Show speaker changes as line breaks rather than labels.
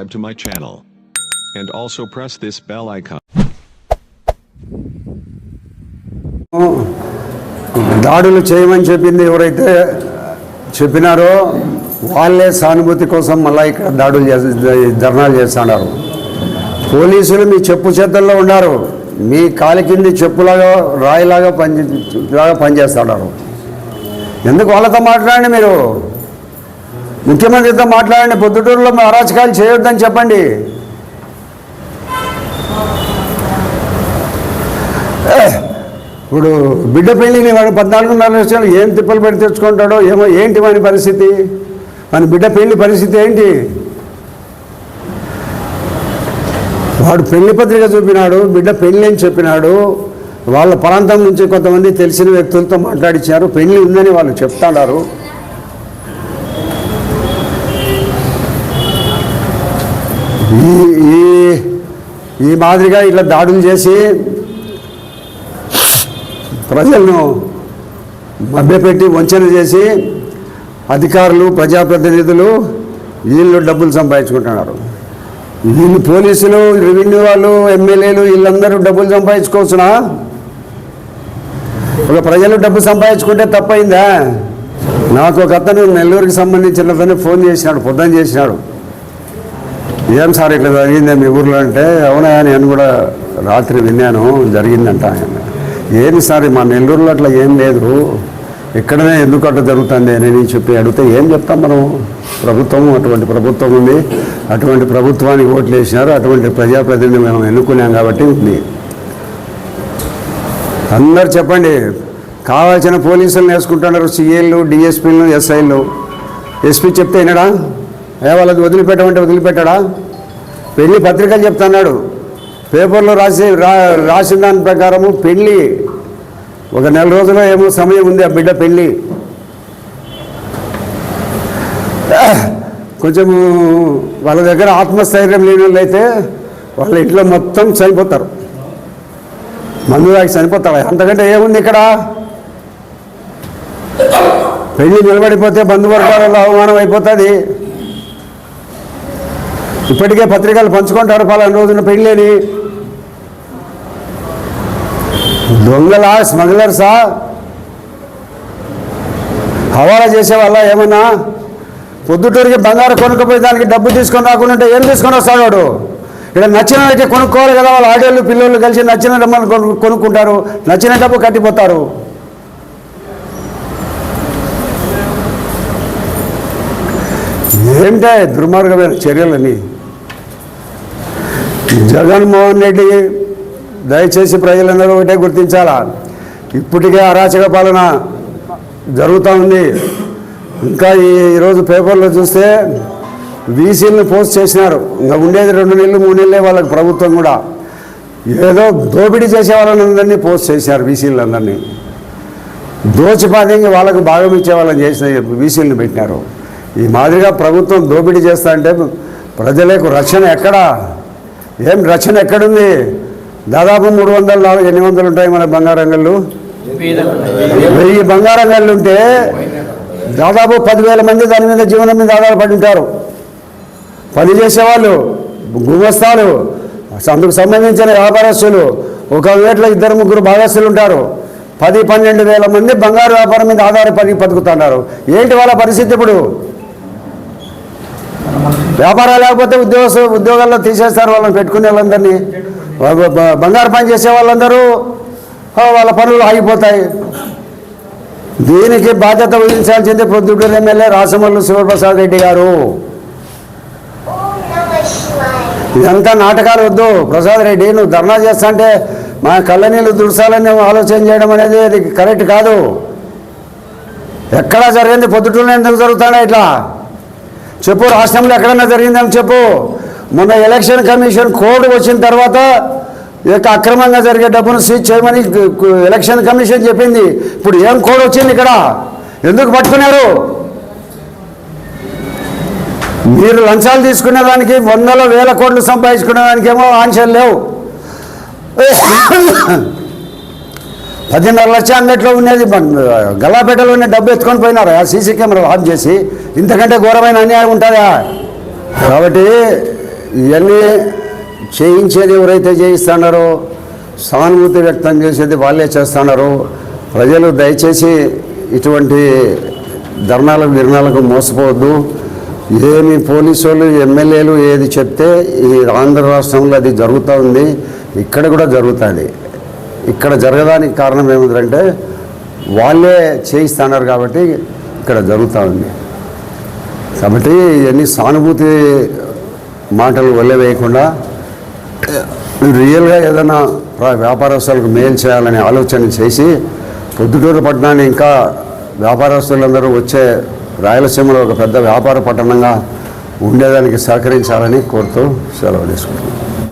subscribe to my channel. And also press this bell icon.
దాడులు చేయమని చెప్పింది ఎవరైతే చెప్పినారో వాళ్ళే సానుభూతి కోసం మళ్ళీ ఇక్కడ దాడులు చేసి ధర్నాలు చేస్తున్నారు పోలీసులు మీ చెప్పు చేతుల్లో ఉన్నారు మీ కాలి కింది చెప్పులాగా రాయిలాగా పని లాగా పనిచేస్తున్నారు ఎందుకు వాళ్ళతో మాట్లాడండి మీరు ముఖ్యమంత్రితో మాట్లాడండి పొద్దుటూరులో అరాచకాలు చేయొద్దని చెప్పండి. ఇప్పుడు బిడ్డ పెళ్ళిని వాడు పద్నాలుగున్నర లక్షలు ఏం తిప్పలు పెట్టి తెచ్చుకుంటాడో ఏమో ఏంటి వాని పరిస్థితి? మన బిడ్డ పెళ్ళి పరిస్థితి ఏంటి? వాడు పెళ్ళి పత్రిక చూపినాడు బిడ్డ పెళ్ళి అని చెప్పినాడు. వాళ్ళ ప్రాంతం నుంచి కొంతమంది తెలిసిన వ్యక్తులతో మాట్లాడించారు పెళ్ళి ఉందని వాళ్ళు చెప్తాడారు ఈ ఈ ఈ మాదిరిగా ఇట్లా దాడులు చేసి ప్రజలను మభ్యపెట్టి వంచన చేసి అధికారులు ప్రజాప్రతినిధులు వీళ్ళు డబ్బులు సంపాదించుకుంటున్నారు. వీళ్ళు పోలీసులు రెవెన్యూ వాళ్ళు ఎమ్మెల్యేలు వీళ్ళందరూ డబ్బులు సంపాదించుకోవచ్చునా? ఒక ప్రజలు డబ్బు సంపాదించుకుంటే తప్పైందా? నాకు ఒక అతను నెల్లూరుకి సంబంధించిన అతను ఫోన్ చేసినాడు పొద్దున చేసినాడు. ఏం సార్ ఇట్లా జరిగిందే? మీ ఊర్లో అంటే అవునా నేను కూడా రాత్రి విన్నాను జరిగిందంట ఆయన. ఏంది సార్ మా నెల్లూరులో అట్లా ఏం లేదు. ఇక్కడనే ఎందుకు అట్లా జరుగుతుంది అని చెప్పి అడిగితే ఏం చెప్తాం మనం? ప్రభుత్వం అటువంటి ప్రభుత్వం ఉంది. అటువంటి ప్రభుత్వానికి ఓట్లు వేసినారు. అటువంటి ప్రజాప్రతినిధి మనం ఎన్నుకున్నాం కాబట్టి ఉంది. అందరు చెప్పండి కావాల్సిన పోలీసులను వేసుకుంటున్నారు సిఏలు డిఎస్పీలు ఎస్ఐలు. ఎస్పీ చెప్తే వినడా? ఏ వాళ్ళకి వదిలిపెట్టమంటే వదిలిపెట్టడా? పెళ్ళి పత్రికలు చెప్తున్నాడు. పేపర్లో రాసి రా రాసిన దాని ప్రకారము పెళ్ళి ఒక నెల రోజుల్లో ఏమో సమయం ఉంది ఆ బిడ్డ పెళ్ళి కొంచెము వాళ్ళ దగ్గర ఆత్మస్థైర్యం లేని వాళ్ళు అయితే వాళ్ళ ఇంట్లో మొత్తం చనిపోతారు. మందు తాగి చనిపోతాడు అంతకంటే ఏముంది ఇక్కడ? పెళ్ళి నిలబడిపోతే బంధువర్గాలలో అవమానం అయిపోతుంది. ఇప్పటికే పత్రికలు పంచుకుంటారు పలానా రోజున పెళ్ళని. దొంగలా స్మగ్లర్సా? హవాలా చేసే వాళ్ళ ఏమన్నా? పొద్దుటూరికి బంగారం కొనుక్కపోయి దానికి డబ్బు తీసుకొని రాకుండా ఉంటే ఏం తీసుకొని వస్తాడు వాడు? ఇక్కడ నచ్చిన అయితే కొనుక్కోవాలి కదా వాళ్ళ ఆడేళ్ళు పిల్లలు కలిసి నచ్చిన డబ్బులు కొను- కొనుక్కుంటారు. నచ్చిన డబ్బు కట్టిపోతారు. ఏంటే దుర్మార్గమైన చర్యలని? జగన్మోహన్ రెడ్డి దయచేసి ప్రజలందరూ ఒకటే గుర్తించాలా? ఇప్పటికే అరాచక పాలన జరుగుతూ ఉంది. ఇంకా ఈరోజు పేపర్లో చూస్తే వీసీలను పోస్ట్ చేసినారు. ఇంకా ఉండేది రెండు నెలలు మూడు నెలలే వాళ్ళకి ప్రభుత్వం కూడా. ఏదో దోపిడీ చేసే వాళ్ళని పోస్ట్ చేశారు వీసీలందరినీ దోచిపాదంగా వాళ్ళకు భాగం ఇచ్చే వాళ్ళని చేసిన బీసీలను పెట్టినారు. ఈ మాదిరిగా ప్రభుత్వం దోపిడీ చేస్తా అంటే ప్రజలకు రక్షణ ఎక్కడా? ఏం రచన ఎక్కడుంది? దాదాపు మూడు వందలు నాలుగు ఎన్ని వందలు ఉంటాయి మన బంగారంగళ్ళు. వెయ్యి బంగారంగళ్ళు ఉంటే దాదాపు పదివేల మంది దాని మీద జీవనం మీద ఆధారపడి ఉంటారు. పని చేసేవాళ్ళు గుమస్తాలు అందుకు సంబంధించిన వ్యాపారస్తులు ఒక వేట్లో ఇద్దరు ముగ్గురు భాగస్తులు ఉంటారు. పది పన్నెండు వేల మంది బంగారు వ్యాపారం మీద ఆధారపడి బతుకుతున్నారు. ఏంటి వాళ్ళ పరిస్థితి ఇప్పుడు? వ్యాపారాలు లేకపోతే ఉద్యోగ ఉద్యోగాల్లో తీసేస్తారు వాళ్ళని పెట్టుకునే వాళ్ళందరినీ. బంగారు పని చేసే వాళ్ళందరూ వాళ్ళ పనులు ఆగిపోతాయి. దీనికి బాధ్యత వహించాల్సింది పొద్దుటూరు ఎమ్మెల్యే రాసమల్లు శివప్రసాద్ రెడ్డి గారు. ఇదంతా నాటకాలు వద్దు. ప్రసాద్ రెడ్డి నువ్వు ధర్నా చేస్తాంటే మా కళ్ళ నీళ్ళు దుర్సాలని ఆలోచన చేయడం అనేది అది కరెక్ట్ కాదు. ఎక్కడా జరిగింది పొద్దుటూరులో ఎందుకు జరుగుతాడా ఇట్లా? చెప్పు రాష్ట్రంలో ఎక్కడన్నా జరిగిందని చెప్పు. మొన్న ఎలక్షన్ కమిషన్ కోడ్ వచ్చిన తర్వాత ఇక యొక్క అక్రమంగా జరిగే డబ్బును సీజ్ చేయమని ఎలక్షన్ కమిషన్ చెప్పింది. ఇప్పుడు ఏం కోడ్ వచ్చింది ఇక్కడ? ఎందుకు పట్టుకున్నారు? మీరు లంచాలు తీసుకునే దానికి వందల వేల కోట్లు సంపాదించుకునే దానికేమో ఆంక్షలు లేవు. పదిన్నర లక్ష అంగట్లో ఉండేది గల్లాపేటలో ఉన్న డబ్బు ఎత్తుకొని పోయినారు. ఆ సీసీ కెమెరాలు ఆన్ చేసి ఇంతకంటే ఘోరమైన అన్యాయం ఉంటుందా? కాబట్టి ఇవన్నీ చేయించేది ఎవరైతే చేయిస్తున్నారో సానుభూతి వ్యక్తం చేసేది వాళ్ళే చేస్తున్నారు. ప్రజలు దయచేసి ఇటువంటి ధర్నాలకు విరణాలకు మోసపోవద్దు. ఏమి పోలీసు వాళ్ళు ఎమ్మెల్యేలు ఏది చెప్తే ఈ ఆంధ్ర రాష్ట్రంలో అది జరుగుతూ ఉంది. ఇక్కడ కూడా జరుగుతుంది. ఇక్కడ జరగడానికి కారణం ఏమిటంటే వాళ్ళే చేయిస్తున్నారు కాబట్టి ఇక్కడ జరుగుతూ ఉంది. కాబట్టి ఇవన్నీ సానుభూతి మాటలు వల్లవేయకుండా రియల్గా ఏదైనా వ్యాపారస్తులకు మేలు చేయాలనే ఆలోచన చేసి పొద్దుటూరు పట్టణాన్ని ఇంకా వ్యాపారస్తులందరూ వచ్చే రాయలసీమలో ఒక పెద్ద వ్యాపార పట్టణంగా ఉండేదానికి సహకరించాలని కోరుతూ సెలవు తీసుకుంటున్నాను.